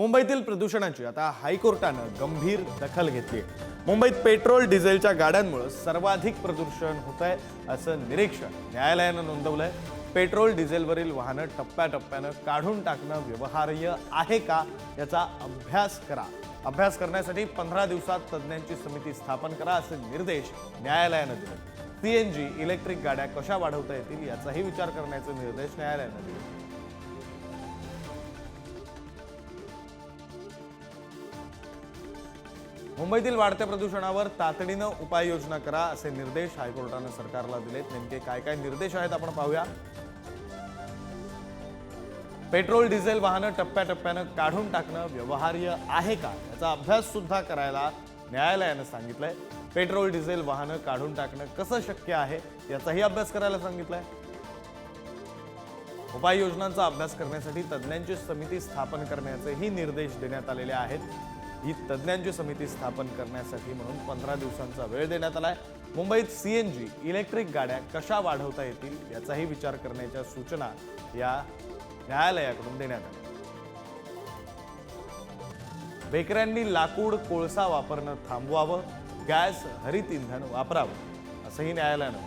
मुंबईतील प्रदूषणाची आता हायकोर्टानं गंभीर दखल घेतली मुंबईत पेट्रोल डिझेलच्या गाड्यांमुळे सर्वाधिक प्रदूषण होत आहे असं निरीक्षण न्यायालयानं नोंदवलं आहे पेट्रोल डिझेलवरील वाहनं टप्प्याटप्प्यानं काढून टाकणं व्यवहार्य आहे का याचा अभ्यास करा. अभ्यास करण्यासाठी पंधरा दिवसात तज्ज्ञांची समिती स्थापन करा असे निर्देश न्यायालयानं दिले. जी इलेक्ट्रिक गाड्या कशा वाढवता येतील याचाही विचार करण्याचे निर्देश न्यायालयानं दिले. मुंबईतील वाढत्या प्रदूषणावर तातडीनं उपाययोजना करा असे निर्देश हायकोर्टानं सरकारला दिलेत. नेमके काय काय निर्देश आहेत आपण पाहूया. पेट्रोल डिझेल वाहनं टप्प्याटप्प्यानं काढून टाकणं व्यवहार्य आहे का? याचा अभ्यास सुद्धा करायला न्यायालयानं सांगितलंय. पेट्रोल डिझेल वाहनं काढून टाकणं कसं शक्य आहे याचाही अभ्यास करायला सांगितलंय. उपाययोजनांचा अभ्यास करण्यासाठी तज्ज्ञांची समिती स्थापन करण्याचेही निर्देश देण्यात आलेले आहेत. ही तज्ज्ञांची समिती स्थापन करण्यासाठी म्हणून पंधरा दिवसांचा वेळ देण्यात आला आहे मुंबईत सी एन जी इलेक्ट्रिक गाड्या कशा वाढवता येतील याचाही विचार करण्याच्या सूचना या न्यायालयाकडून देण्यात आल्या. बेकऱ्यांनी लाकूड कोळसा वापरणं थांबवावं गॅस हरित इंधन वापरावं असंही न्यायालयानं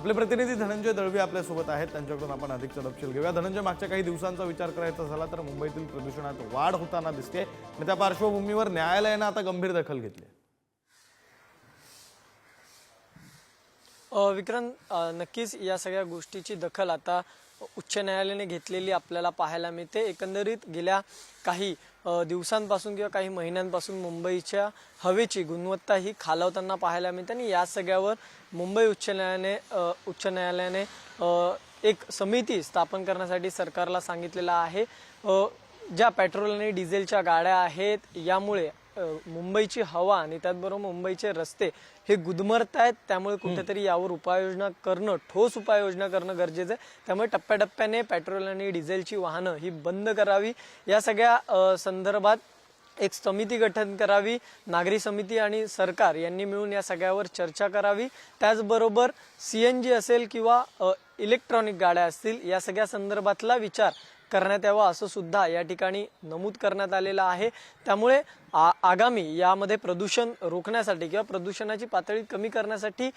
आपले प्रतिनिधी धनंजय दळवी आपल्यासोबत आहेत. त्यांच्याकडून आपण अधिक तपशील घेऊया. धनंजय मागच्या काही दिवसांचा विचार करायचा झाला तर मुंबईतील प्रदूषणात वाढ होताना दिसते आणि त्या पार्श्वभूमीवर न्यायालयानं आता गंभीर दखल घेतली विक्रम नक्कीच या सगळ्या गोष्टीची दखल आता उच्च न्यायालयाने घेतलेली आपल्याला पाहायला मिळते. एकंदरीत गेल्या काही दिवसांपासून किंवा काही महिन्यांपासून मुंबईच्या हवेची गुणवत्ता ही खालावताना पाहायला मिळते आणि या सगळ्यावर मुंबई उच्च न्यायालयाने उच्च न्यायालयाने एक समिती स्थापन करण्यासाठी सरकारला सांगितलेलं आहे. ज्या पेट्रोल आणि डिझेलच्या गाड्या आहेत यामुळे मुंबईची हवा आणि त्याचबरोबर मुंबईचे रस्ते हे गुदमरत आहेत. त्यामुळे कुठेतरी यावर उपाययोजना करणं ठोस उपाययोजना करणं गरजेचं आहे. त्यामुळे टप्प्याटप्प्याने पेट्रोल आणि डिझेलची वाहनं ही बंद करावी. या सगळ्या संदर्भात एक समिती गठन करावी नागरी समिती आणि सरकार यांनी मिळून या सगळ्यावर चर्चा करावी. त्याचबरोबर सी एन जी असेल किंवा इलेक्ट्रॉनिक गाड्या असतील या सगळ्या संदर्भातला विचार करण्यात यावा असं सुद्धा या ठिकाणी नमूद करण्यात आलेलं आहे. त्यामुळे आ- आगामी यामध्ये प्रदूषण रोखण्यासाठी किंवा प्रदूषणाची पातळी कमी करण्यासाठी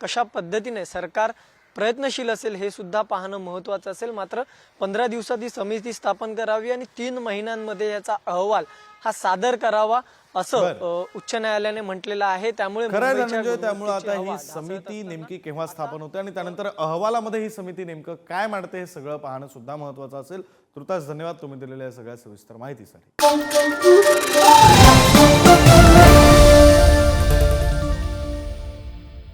कशा पद्धतीने सरकार प्रयत्नशील असेल हे सुद्धा पाहणं महत्वाचं असेल. मात्र पंधरा दिवसात ही समिती स्थापन करावी आणि तीन महिन्यांमध्ये याचा अहवाल हा सादर करावा असं उच्च न्यायालयाने म्हटलेलं आहे. त्यामुळे त्यामुळे आता ही समिती नेमकी केव्हा स्थापन होते आणि त्यानंतर अहवालामध्ये ही समिती नेमकं काय मांडते हे सगळं पाहणं सुद्धा महत्वाचं असेल. तुर्तास धन्यवाद तुम्ही दिलेल्या सगळ्या सविस्तर माहितीसाठी.